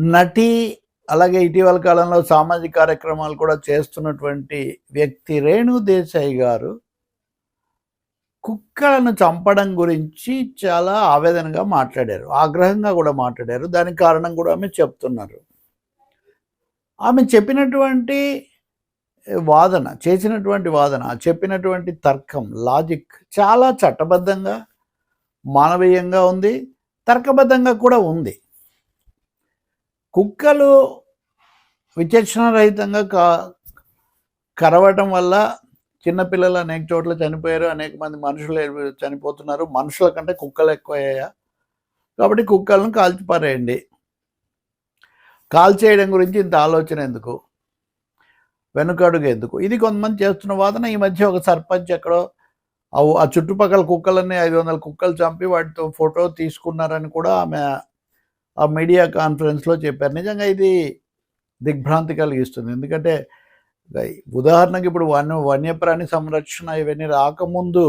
నటి అలాగే ఇటీవల కాలంలో సామాజిక కార్యక్రమాలు కూడా చేస్తున్నటువంటి వ్యక్తి రేణు దేశాయి గారు కుక్కలను చంపడం గురించి చాలా ఆవేదనగా మాట్లాడారు ఆగ్రహంగా కూడా మాట్లాడారు. దానికి కారణం కూడా ఆమె చెప్తున్నారు. ఆమె చెప్పినటువంటి వాదన చేసినటువంటి వాదన చెప్పినటువంటి తర్కం లాజిక్ చాలా చట్టబద్ధంగా మానవీయంగా ఉంది తర్కబద్ధంగా కూడా ఉంది. కుక్కలు విచక్షణ రహితంగా కా కరవటం వల్ల చిన్నపిల్లలు అనేక చోట్ల చనిపోయారు అనేక మంది మనుషులు చనిపోతున్నారు మనుషుల కంటే కుక్కలు ఎక్కువయ్యాయా? కాబట్టి కుక్కలను కాల్చిపారేయండి. కాల్చేయడం గురించి ఇంత ఆలోచన ఎందుకు? వెనుకడుగు ఎందుకు? ఇది కొంతమంది చేస్తున్న వాదన. ఈ మధ్య ఒక సర్పంచ్ ఎక్కడో ఆ- ఆ చుట్టుపక్కల కుక్కలన్నీ ఐదు వందల కుక్కలు చంపి వాటితో ఫోటో తీసుకున్నారని కూడా ఆమె ఆ మీడియా కాన్ఫరెన్స్లో చెప్పారు. నిజంగా ఇది దిగ్భ్రాంతి కలిగిస్తుంది. ఎందుకంటే ఉదాహరణకి ఇప్పుడు వన్య వన్యప్రాణి సంరక్షణ ఇవన్నీ రాకముందు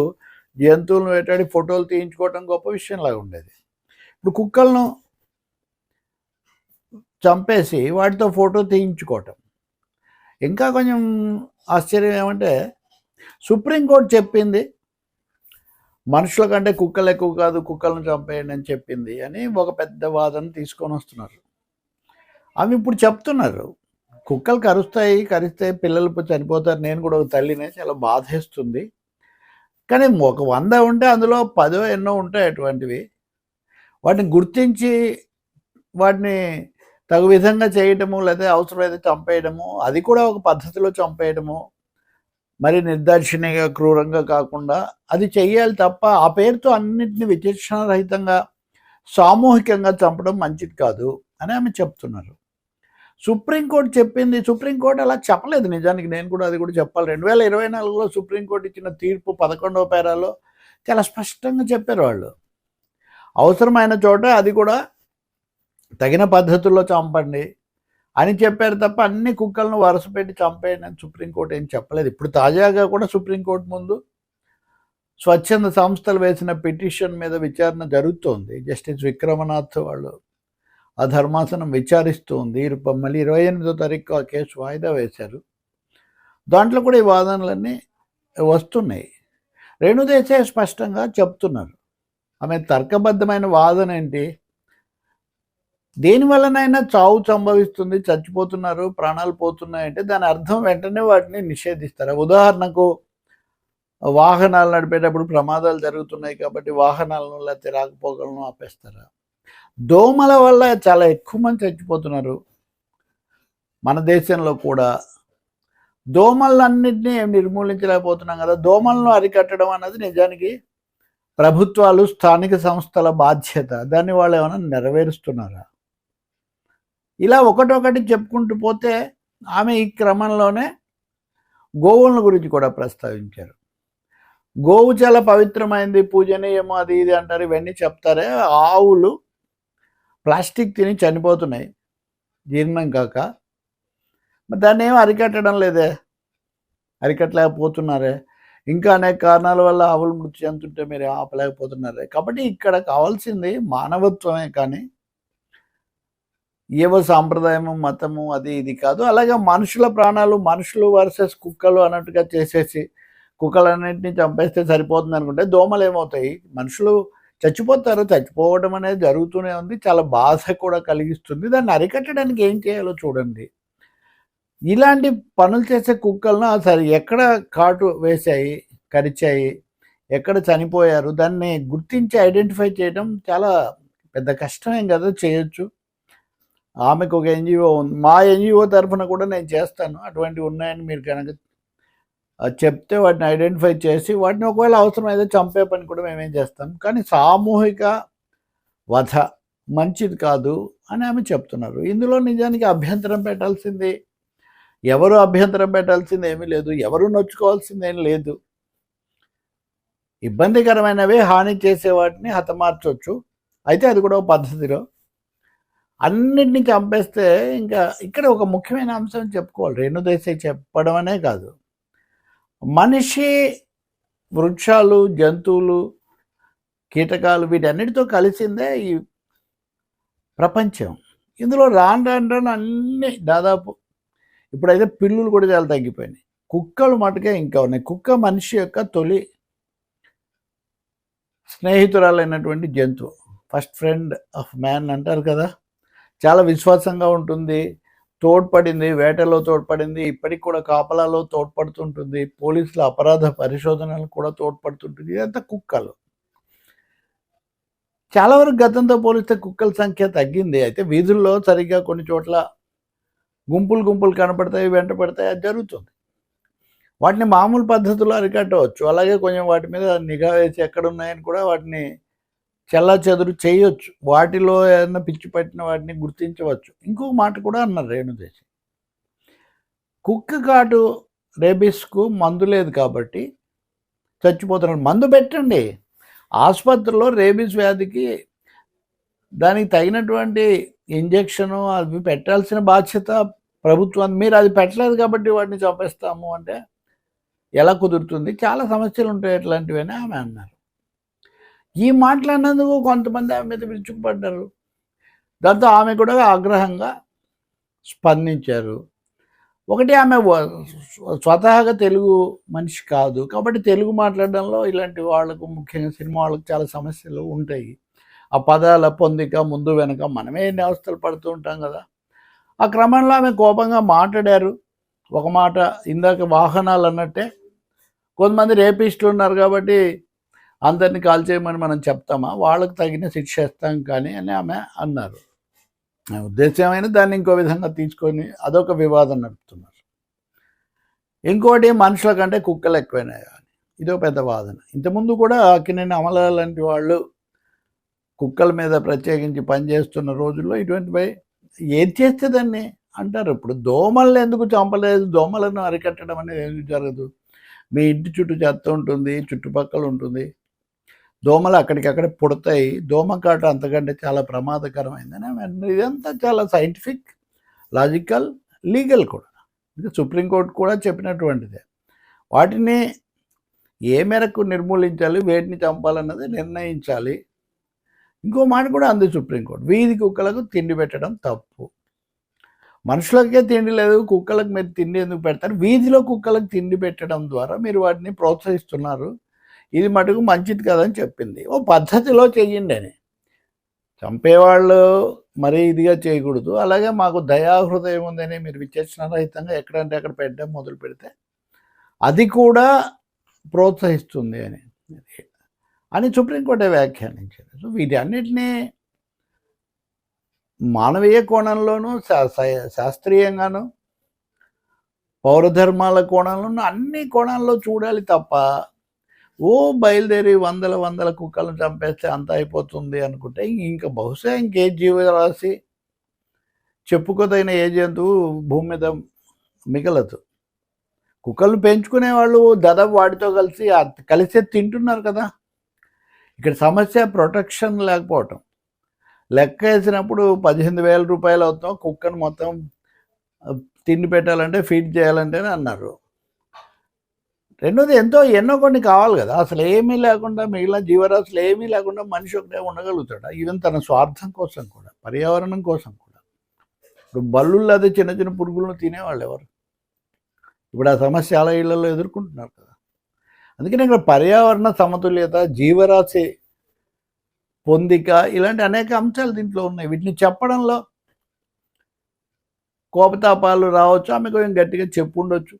జంతువులను వేటాడి ఫోటోలు తీయించుకోవటం గొప్ప విషయంలాగా ఉండేది. ఇప్పుడు కుక్కలను చంపేసి వాటితో ఫోటో తీయించుకోవటం. ఇంకా కొంచెం ఆశ్చర్యం ఏమంటే సుప్రీంకోర్టు చెప్పింది మనుషుల కంటే కుక్కలు ఎక్కువ కాదు కుక్కలను చంపేయండి అని చెప్పింది అని ఒక పెద్ద వాదన తీసుకొని వస్తున్నారు. అవి ఇప్పుడు చెప్తున్నారు. కుక్కలు కరుస్తాయి కరిస్తే పిల్లలు చనిపోతారు. నేను కూడా ఒక తల్లినే చాలా బాధేస్తుంది. కానీ ఒక వంద ఉంటే అందులో పదో ఎన్నో ఉంటాయి అటువంటివి. వాటిని గుర్తించి వాటిని తగు విధంగా చేయటము లేదా అవసరమైతే చంపేయడము అది కూడా ఒక పద్ధతిలో చంపేయడము మరి నిర్దాక్షిణ్యంగా క్రూరంగా కాకుండా అది చెయ్యాలి తప్ప ఆ పేరుతో అన్నింటిని విచక్షణ రహితంగా సామూహికంగా చంపడం మంచిది కాదు అని ఆమె చెప్తున్నారు. సుప్రీంకోర్టు చెప్పింది. సుప్రీంకోర్టు అలా చెప్పలేదు నిజానికి. నేను కూడా అది కూడా చెప్పాలి. రెండు వేల ఇరవై నాలుగులో సుప్రీంకోర్టు ఇచ్చిన తీర్పు పదకొండవ పేరాలో చాలా స్పష్టంగా చెప్పారు వాళ్ళు. అవసరమైన చోట అది కూడా తగిన పద్ధతుల్లో చంపండి. అని చెప్పారు తప్ప అన్ని కుక్కలను వరుస పెట్టి చంపేయండి అని సుప్రీంకోర్టు ఏం చెప్పలేదు. ఇప్పుడు తాజాగా కూడా సుప్రీంకోర్టు ముందు స్వచ్ఛంద సంస్థలు వేసిన పిటిషన్ మీద విచారణ జరుగుతోంది. జస్టిస్ విక్రమనాథ్ వాళ్ళు ఆ ధర్మాసనం విచారిస్తూ ఉంది మళ్ళీ ఇరవై ఎనిమిదో తారీఖు ఆ కేసు వాయిదా వేశారు. దాంట్లో కూడా ఈ వాదనలన్నీ వస్తున్నాయి. రేణుదేశాయ్ స్పష్టంగా చెప్తున్నారు. ఆమె తర్కబద్ధమైన వాదన ఏంటి? దేని వలనైనా చావు సంభవిస్తుంది చచ్చిపోతున్నారు ప్రాణాలు పోతున్నాయంటే దాని అర్థం వెంటనే వాటిని నిషేధిస్తారు. ఉదాహరణకు వాహనాలు నడిపేటప్పుడు ప్రమాదాలు జరుగుతున్నాయి కాబట్టి వాహనాలను లేకపోతే రాకపోకలను ఆపేస్తారా? దోమల వల్ల చాలా ఎక్కువ మంది చచ్చిపోతున్నారు. మన దేశంలో కూడా. దోమలన్నింటినీ నిర్మూలించలేకపోతున్నాం కదా. దోమలను అరికట్టడం అన్నది నిజానికి ప్రభుత్వాలు స్థానిక సంస్థల బాధ్యత. దాన్ని వాళ్ళు ఏమైనా నెరవేరుస్తున్నారా? ఇలా ఒకటొకటి చెప్పుకుంటూ పోతే ఆమె ఈ క్రమంలోనే గోవుల గురించి కూడా ప్రస్తావించారు. గోవు చాలా పవిత్రమైంది పూజనీయము అది ఇది అంటారు ఇవన్నీ చెప్తారే ఆవులు ప్లాస్టిక్ తిని చనిపోతున్నాయి జీర్ణం కాక. మరి దాన్ని ఏం అరికట్టడం లేదే? అరికట్టలేకపోతున్నారే. ఇంకా అనేక కారణాల వల్ల ఆవులు మృతి చెందుతుంటే మీరు ఆపలేకపోతున్నారే. కాబట్టి ఇక్కడ కావాల్సింది మానవత్వమే కానీ ఏవో సాంప్రదాయము మతము అది ఇది కాదు. అలాగే మనుషుల ప్రాణాలు మనుషులు వర్సెస్ కుక్కలు అన్నట్టుగా చేసేసి కుక్కలన్నింటినీ చంపేస్తే సరిపోతుంది అనుకుంటే దోమలు ఏమవుతాయి? మనుషులు చచ్చిపోతారు. చచ్చిపోవడం అనేది జరుగుతూనే ఉంది. చాలా బాధ కూడా కలిగిస్తుంది. దాన్ని అరికట్టడానికి ఏం చేయాలో చూడండి. ఇలాంటి పనులు చేసే కుక్కలను సరే ఎక్కడ కాటు వేశాయి కరిచాయి ఎక్కడ చనిపోయారు? దాన్ని గుర్తించి ఐడెంటిఫై చేయడం చాలా పెద్ద కష్టమేం కదా చేయొచ్చు. ఆమెకు ఒక ఎన్జిఓ ఉంది. మా ఎన్జిఓ తరఫున కూడా నేను చేస్తాను. అటువంటివి ఉన్నాయని మీరు కనుక చెప్తే వాటిని ఐడెంటిఫై చేసి వాటిని ఒకవేళ అవసరమైతే చంపే పని కూడా మేమేం చేస్తాం. కానీ సామూహిక వధ మంచిది కాదు అని ఆమె చెప్తున్నారు. ఇందులో నిజానికి అభ్యంతరం పెట్టాల్సింది ఎవరు అభ్యంతరం పెట్టాల్సింది ఏమీ లేదు. ఎవరు నొచ్చుకోవాల్సింది ఏం లేదు. ఇబ్బందికరమైనవి హాని చేసే వాటిని హతమార్చవచ్చు అయితే అది కూడా ఒక పద్ధతిలో. అన్నిటిని చంపేస్తే ఇంకా ఇక్కడ ఒక ముఖ్యమైన అంశం చెప్పుకోవాలి. రేణుదేశాయి చెప్పడం అనే కాదు. మనిషి వృక్షాలు జంతువులు కీటకాలు వీటన్నిటితో కలిసిందే ఈ ప్రపంచం. ఇందులో రాను రాను రాను అన్నీ దాదాపు ఇప్పుడైతే పిల్లులు కూడా చాలా తగ్గిపోయినాయి. కుక్కలు మటుకే ఇంకా ఉన్నాయి. కుక్క మనిషి యొక్క తొలి స్నేహితురాలైనటువంటి జంతువు. ఫస్ట్ ఫ్రెండ్ ఆఫ్ మ్యాన్ అంటారు కదా? చాలా విశ్వాసంగా ఉంటుంది. తోడ్పడింది వేటలో తోడ్పడింది ఇప్పటికి కూడా కాపలాలో తోడ్పడుతుంటుంది. పోలీసుల అపరాధ పరిశోధనలు కూడా తోడ్పడుతుంటుంది. ఇదంతా కుక్కలు. చాలా వరకు గతంతో పోలిస్తే కుక్కల సంఖ్య తగ్గింది. అయితే వీధుల్లో సరిగ్గా కొన్ని చోట్ల గుంపులు గుంపులు కనపడతాయి వెంట పడతాయి అది జరుగుతుంది. వాటిని మామూలు పద్ధతిలో అరికట్టవచ్చు. అలాగే కొంచెం వాటి మీద నిఘా వేసి ఎక్కడ ఉన్నాయని కూడా వాటిని చెల్లా చెదురు చేయొచ్చు. వాటిలో ఏదైనా పిచ్చి పట్టిన వాటిని గుర్తించవచ్చు. ఇంకొక మాట కూడా అన్నారు రేణుదేశి కుక్క కాటు రేబిస్కు మందు లేదు కాబట్టి చచ్చిపోతున్నారు. మందు పెట్టండి. ఆసుపత్రిలో రేబీస్ వ్యాధికి దానికి తగినటువంటి ఇంజెక్షను అవి పెట్టాల్సిన బాధ్యత ప్రభుత్వం మీరు అది పెట్టలేదు కాబట్టి వాటిని చంపేస్తాము అంటే ఎలా కుదురుతుంది? చాలా సమస్యలు ఉంటాయి ఇట్లాంటివని ఆమె అన్నారు. ఈ మాట్లాడినందుకు కొంతమంది ఆమె మీద విరుచుకుపడ్డారు. దాంతో ఆమె కూడా ఆగ్రహంగా స్పందించారు. ఒకటి ఆమె స్వతహాగా తెలుగు మనిషి కాదు. కాబట్టి తెలుగు మాట్లాడడంలో ఇలాంటి వాళ్ళకు ముఖ్యంగా సినిమా వాళ్ళకు చాలా సమస్యలు ఉంటాయి. ఆ పదాల పొందిక ముందు వెనక మనమే ఎన్ని అవస్థలు పడుతూ ఉంటాం కదా. ఆ క్రమంలో ఆమె కోపంగా మాట్లాడారు. ఒక మాట ఇందాక వాహనాలు అన్నట్టే. కొంతమంది రేపిస్టులు ఉన్నారు కాబట్టి అందరినీ కాల్ చేయమని మనం చెప్తామా? వాళ్ళకు తగిన శిక్ష ఇస్తాం కానీ అని ఆమె అన్నారు. నా ఉద్దేశమైన దాన్ని ఇంకో విధంగా తీసుకొని అదొక వివాదం నడుపుతున్నారు. ఇంకోటి మనుషుల కంటే కుక్కలు ఎక్కువైనాయి అని. ఇదో పెద్ద వాదన. ఇంతకుముందు కూడా అక్కినేని అమల లాంటి వాళ్ళు కుక్కల మీద ప్రత్యేకించి పనిచేస్తున్న రోజుల్లో ఇటువంటిపై ఏది చేస్తే దాన్ని అంటారు? ఇప్పుడు దోమలను ఎందుకు చంపలేదు? దోమలను అరికట్టడం అనేది ఎందుకు జరగదు. మీ ఇంటి చుట్టూ చెత్త ఉంటుంది చుట్టుపక్కల ఉంటుంది. దోమలు అక్కడికక్కడ పుడతాయి. దోమ కాట అంతకంటే చాలా ప్రమాదకరమైందని ఇదంతా చాలా సైంటిఫిక్ లాజికల్ లీగల్ కూడా. సుప్రీంకోర్టు కూడా చెప్పినటువంటిదే. వాటిని ఏ మేరకు నిర్మూలించాలి వేటిని చంపాలన్నది నిర్ణయించాలి. ఇంకో మాట కూడా అంది సుప్రీంకోర్టు వీధి కుక్కలకు తిండి పెట్టడం తప్పు. మనుషులకే తిండి లేదు కుక్కలకు మీరు తిండి ఎందుకు పెడతారు? వీధిలో కుక్కలకు తిండి పెట్టడం ద్వారా మీరు వాటిని ప్రోత్సహిస్తున్నారు. ఇది మటుకు మంచిది కదని చెప్పింది. ఓ పద్ధతిలో చెయ్యండి అని. చంపేవాళ్ళు మరీ ఇదిగా చేయకూడదు. అలాగే మాకు దయాహృదయం ఉందని మీరు విచక్షణ రహితంగా ఎక్కడంటే అక్కడ పెట్టడం మొదలు పెడితే అది కూడా ప్రోత్సహిస్తుంది అని. అని సుప్రీంకోర్టు వ్యాఖ్యానించారు. సో వీటన్నిటినీ మానవీయ కోణంలోనూ శా- శాస్త్రీయంగాను పౌరధర్మాల కోణంలోనూ అన్ని కోణాల్లో చూడాలి తప్ప ఓ బయలుదేరి వందల వందల కుక్కలను చంపేస్తే అంత అయిపోతుంది అనుకుంటే ఇంకా బహుశా ఇంకే జీవరాశి చెప్పుకోదగిన ఏ జంతువు భూమి మీద మిగలదు. కుక్కలను పెంచుకునే వాళ్ళు దాదాపు వాటితో కలిసి కలిసే తింటున్నారు కదా. ఇక్కడ సమస్య ప్రొటెక్షన్ లేకపోవటం. లెక్క వేసినప్పుడు పదిహేను వేల రూపాయలు అవుతాం కుక్కను మొత్తం తిండి పెట్టాలంటే ఫీడ్ చేయాలంటే అన్నారు. రెండోది ఎంతో ఎన్నో కొన్ని కావాలి కదా. అసలు ఏమీ లేకుండా మిగిలిన జీవరాశులు ఏమీ లేకుండా మనిషి ఒకటే ఉండగలుగుతాడు? ఈవెన్ తన స్వార్థం కోసం కూడా పర్యావరణం కోసం కూడా. ఇప్పుడు బల్లుల్లో అదే చిన్న చిన్న పురుగులను తినేవాళ్ళు ఎవరు? ఇప్పుడు ఆ సమస్య చాలా ఇళ్ళలో ఎదుర్కొంటున్నారు కదా. అందుకని ఇక్కడ పర్యావరణ సమతుల్యత జీవరాశి పొందిక ఇలాంటి అనేక అంశాలు దీంట్లో ఉన్నాయి. వీటిని చెప్పడంలో కోపతాపాలు రావచ్చు ఆమె కొంచెం గట్టిగా చెప్పుండొచ్చు.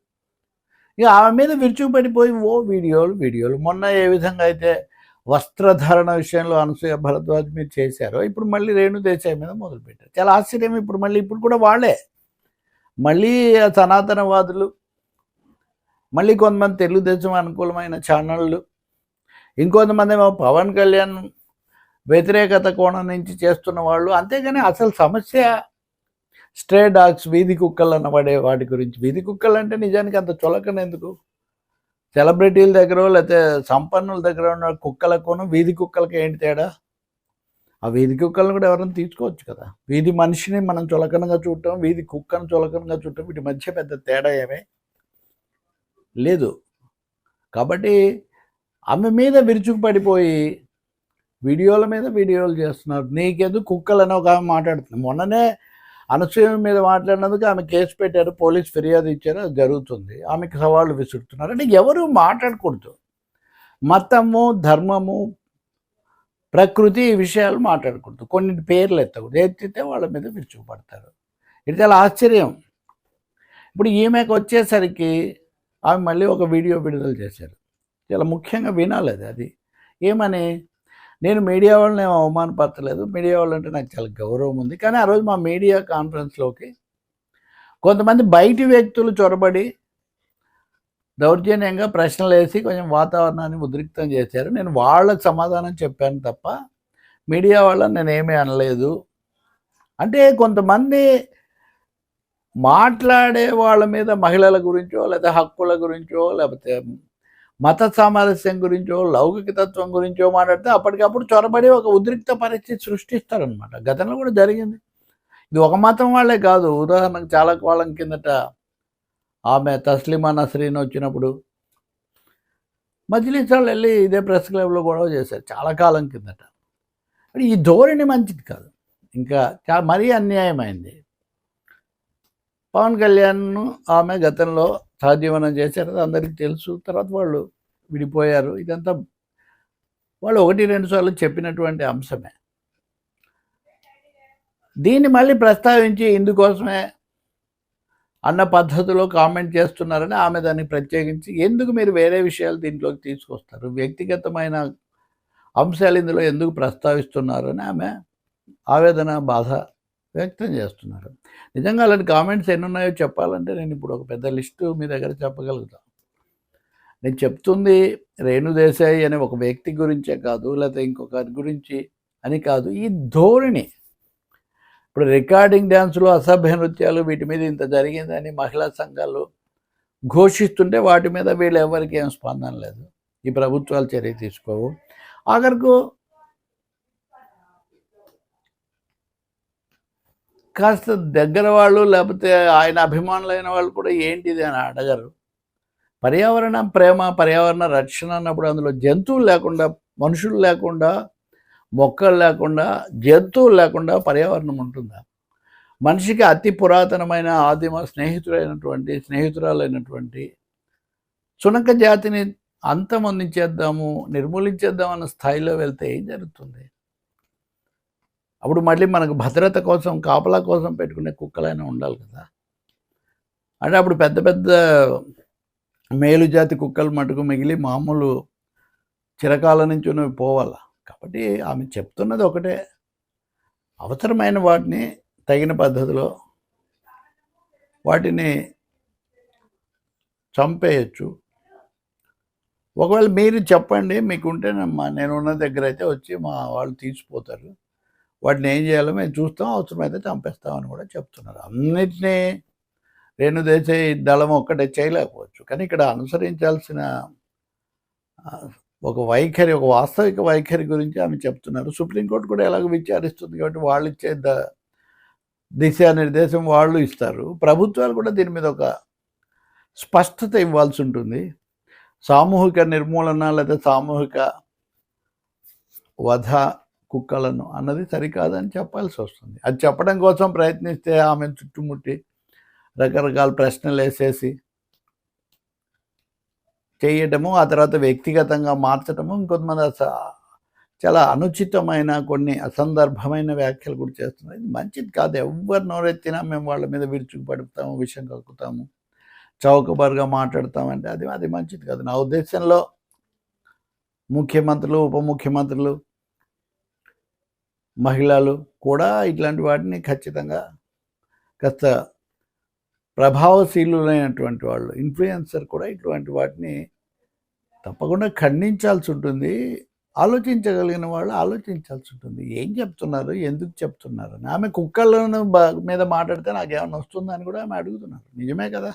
ఇక ఆమె మీద విరుచుకుపడిపోయి ఓ వీడియోలు వీడియోలు. మొన్న ఏ విధంగా అయితే వస్త్రధారణ విషయంలో అనసూయ భరద్వాజ్ మీరు చేశారో ఇప్పుడు మళ్ళీ రేణు దేశాయ్ మీద మొదలుపెట్టారు. చాలా ఆశ్చర్యం ఇప్పుడు మళ్ళీ ఇప్పుడు కూడా వాళ్ళే. మళ్ళీ సనాతనవాదులు మళ్ళీ కొంతమంది తెలుగుదేశం అనుకూలమైన ఛానళ్ళు ఇంకొంతమంది ఏమో పవన్ కళ్యాణ్ వ్యతిరేకత కోణం నుంచి చేస్తున్న వాళ్ళు. అంతేగాని అసలు సమస్య స్ట్రే డాగ్స్ వీధి కుక్కలు అనబడే వాటి గురించి. వీధి కుక్కలు అంటే నిజానికి అంత చులకన ఎందుకు? సెలబ్రిటీల దగ్గర లేకపోతే సంపన్నుల దగ్గర ఉన్న కుక్కలకును వీధి కుక్కలకి ఏంటి తేడా? ఆ వీధి కుక్కలను కూడా ఎవరైనా తీసుకోవచ్చు కదా. వీధి మనిషిని మనం చులకనగా చూడటం వీధి కుక్కను చులకనగా చూడటం వీటి మధ్య పెద్ద తేడా ఏమే? లేదు. కాబట్టి ఆమె మీద విరుచుకుపడిపోయి వీడియోల మీద వీడియోలు చేస్తున్నారు. నీకెందుకు కుక్కలని ఒక ఆమె మాట్లాడుతుంది? మొన్ననే అనసూయ మీద మాట్లాడినందుకు ఆమె కేసు పెట్టారు పోలీస్ ఫిర్యాదు ఇచ్చారు అది జరుగుతుంది. ఆమెకి సవాళ్ళు విసురుతున్నారు. అంటే ఎవరు మాట్లాడకూడదు. మతము ధర్మము ప్రకృతి ఈ విషయాలు మాట్లాడకూడదు. కొన్ని పేర్లు ఎత్తకూడదు. ఎత్తితే వాళ్ళ మీద విరుచుకుపడతారు. ఇది చాలా ఆశ్చర్యం. ఇప్పుడు ఈమెకు వచ్చేసరికి ఆమె మళ్ళీ ఒక వీడియో విడుదల చేశారు. చాలా ముఖ్యంగా వినాలి అది అది. ఏమని? నేను మీడియా వాళ్ళని ఏం అవమానపరచలేదు. మీడియా వాళ్ళు అంటే నాకు చాలా గౌరవం ఉంది. కానీ ఆ రోజు మా మీడియా కాన్ఫరెన్స్లోకి కొంతమంది బయటి వ్యక్తులు చొరబడి దౌర్జన్యంగా ప్రశ్నలు వేసి కొంచెం వాతావరణాన్ని ఉద్రిక్తం చేశారు. నేను వాళ్ళకి సమాధానం చెప్పాను తప్ప మీడియా వాళ్ళని నేనేమీ అనలేదు. అంటే కొంతమంది మాట్లాడే వాళ్ళ మీద మహిళల గురించో లేదా హక్కుల గురించో లేకపోతే మత సామరస్యం గురించో లౌకిక తత్వం గురించో మాట్లాడితే అప్పటికప్పుడు చొరబడి ఒక ఉద్రిక్త పరిస్థితి సృష్టిస్తారనమాట గతంలో కూడా జరిగింది. ఇది ఒక మతం వాళ్ళే కాదు. ఉదాహరణకు చాలా కాలం కిందట ఆమె తస్లిమా నస్రీన్ వచ్చినప్పుడు మజ్లిస్ వాళ్ళు వెళ్ళి ఇదే ప్రెస్ క్లబ్లో గొడవ చేశారు చాలా కాలం కిందట. ఈ ధోరణి మంచిది కాదు. ఇంకా చా- మరీ అన్యాయమైంది. పవన్ కళ్యాణ్ ఆమె గతంలో సహజీవనం చేశారు అది అందరికీ తెలుసు. తర్వాత వాళ్ళు విడిపోయారు. ఇదంతా వాళ్ళు ఒకటి రెండు సార్లు చెప్పినటువంటి అంశమే. దీన్ని మళ్ళీ ప్రస్తావించి ఇందుకోసమే అన్న పద్ధతిలో కామెంట్ చేస్తున్నారని ఆమె దాన్ని ప్రత్యేకించి ఎందుకు మీరు వేరే విషయాలు దీంట్లోకి తీసుకొస్తారు? వ్యక్తిగతమైన అంశాలు ఇందులో ఎందుకు ప్రస్తావిస్తున్నారని ఆమె ఆవేదన బాధ వ్యక్తం చేస్తున్నారు. నిజంగా అలాంటి కామెంట్స్ ఎన్ని ఉన్నాయో చెప్పాలంటే నేను ఇప్పుడు ఒక పెద్ద లిస్టు మీ దగ్గర చెప్పగలుగుతాను నేను చెప్తుంది రేణు దేశాయి అనే ఒక వ్యక్తి గురించే కాదు లేకపోతే ఇంకొకరి గురించి అని కాదు ఈ ధోరణి. ఇప్పుడు రికార్డింగ్ డ్యాన్సులు అసభ్య నృత్యాలు వీటి మీద ఇంత జరిగిందని మహిళా సంఘాలు ఘోషిస్తుంటే వాటి మీద వీళ్ళు ఎవరికి ఏం స్పందన లేదు. ఈ ప్రభుత్వాలు చర్య తీసుకోవు. ఆఖరకు కాస్త దగ్గర వాళ్ళు లేకపోతే ఆయన అభిమానులైన వాళ్ళు కూడా ఏంటిది అని అడగరు. పర్యావరణ ప్రేమ పర్యావరణ రక్షణ అన్నప్పుడు అందులో జంతువులు లేకుండా మనుషులు లేకుండా మొక్కలు లేకుండా జంతువులు లేకుండా పర్యావరణం ఉంటుందా? మనిషికి అతి పురాతనమైన ఆదిమ స్నేహితుడైనటువంటి స్నేహితురాలైనటువంటి సునక జాతిని అంతమొందించేద్దాము నిర్మూలించేద్దాం అన్న స్థాయిలో వెళ్తే ఏం జరుగుతుంది? అప్పుడు మళ్ళీ మనకు భద్రత కోసం కాపలా కోసం పెట్టుకునే కుక్కలైనా ఉండాలి కదా. అంటే అప్పుడు పెద్ద పెద్ద మేలు జాతి కుక్కలు మటుకు మిగిలి మామూలు చిరకాల నుంచి నువ్వు పోవాలా. కాబట్టి ఆమె చెప్తున్నది ఒకటే. అవసరమైన వాటిని తగిన పద్ధతిలో వాటిని చంపేయచ్చు. ఒకవేళ మీరు చెప్పండి మీకు నేను ఉన్న దగ్గర అయితే వచ్చి మా వాళ్ళు తీసిపోతారు. వాటిని ఏం చేయాలో మేము చూస్తాం అవసరమైతే చంపేస్తామని కూడా చెప్తున్నారు. అన్నిటినీ రేణు దేశే దళం ఒక్కటే చేయలేకపోవచ్చు. కానీ ఇక్కడ అనుసరించాల్సిన ఒక వైఖరి ఒక వాస్తవిక వైఖరి గురించి ఆమె చెప్తున్నారు. సుప్రీంకోర్టు కూడా ఎలాగో విచారిస్తుంది కాబట్టి వాళ్ళు ఇచ్చే ద దిశానిర్దేశం వాళ్ళు ఇస్తారు. ప్రభుత్వాలు కూడా దీని మీద ఒక స్పష్టత ఇవ్వాల్సి ఉంటుంది. సామూహిక నిర్మూలన లేదా సామూహిక వధ కుక్కలను అన్నది సరికాదని చెప్పాల్సి వస్తుంది అది చెప్పడం కోసం ప్రయత్నిస్తే ఆమె చుట్టుముట్టి రకరకాల ప్రశ్నలు వేసేసి చేయటము ఆ తర్వాత వ్యక్తిగతంగా మార్చటము ఇంకొంతమంది చాలా అనుచితమైన కొన్ని అసందర్భమైన వ్యాఖ్యలు కూడా చేస్తున్నారు. ఇది మంచిది కాదు. ఎవరు నోరెత్తినా మేము వాళ్ళ మీద విరుచుకు పడుతాము విషయం కక్కుతాము చౌకబారుగా మాట్లాడతామంటే అది అది మంచిది కాదు. నా ఉద్దేశంలో ముఖ్యమంత్రులు ఉప ముఖ్యమంత్రులు మహిళలు కూడా ఇట్లాంటి వాటిని ఖచ్చితంగా కాస్త ప్రభావశీలులైనటువంటి వాళ్ళు ఇన్ఫ్లుయెన్సర్ కూడా ఇటువంటి వాటిని తప్పకుండా ఖండించాల్సి ఉంటుంది. ఆలోచించగలిగిన వాళ్ళు ఆలోచించాల్సి ఉంటుంది. ఏం చెప్తున్నారు? ఎందుకు చెప్తున్నారు? అని. ఆమె కుక్కలను మీద మాట్లాడితే నాకేమైనా వస్తుందని కూడా ఆమె అడుగుతున్నారు. నిజమే కదా?